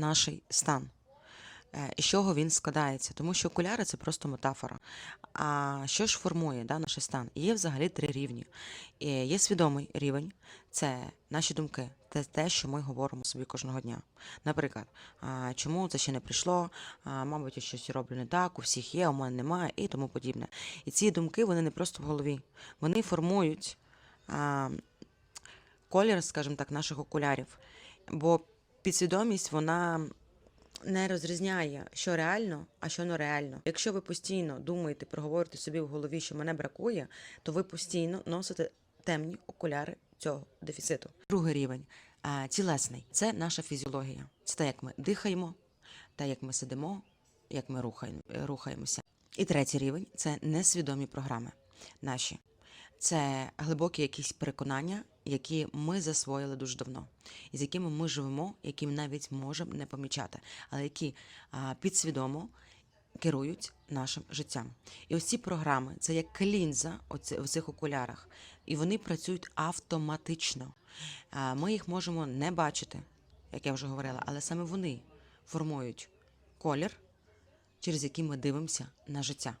наш стан. Е, з чого він складається? Тому що окуляри це просто метафора. А що ж формує да, наш стан? Є взагалі три рівні. Є свідомий рівень, це наші думки, це те, що ми говоримо собі кожного дня. Наприклад, чому це ще не прийшло, мабуть, я щось роблю не так, у всіх є, у мене немає і тому подібне. І ці думки вони не просто в голові, вони формують колір, скажімо так, наших окулярів. Бо підсвідомість вона не розрізняє, що реально, а що нереально. Якщо ви постійно думаєте, проговорите собі в голові, що мене бракує, то ви постійно носите темні окуляри цього дефіциту. Другий рівень тілесний це наша фізіологія. Це те, як ми дихаємо, те, як ми сидимо, як ми рухаємо, рухаємося. І третій рівень це несвідомі програми наші. Це глибокі якісь переконання, які ми засвоїли дуже давно, і з якими ми живемо, які ми навіть можемо не помічати, але які підсвідомо керують нашим життям. І ось ці програми це як лінза оці- в цих окулярах, і вони працюють автоматично. Ми їх можемо не бачити, як я вже говорила, але саме вони формують колір, через який ми дивимося на життя.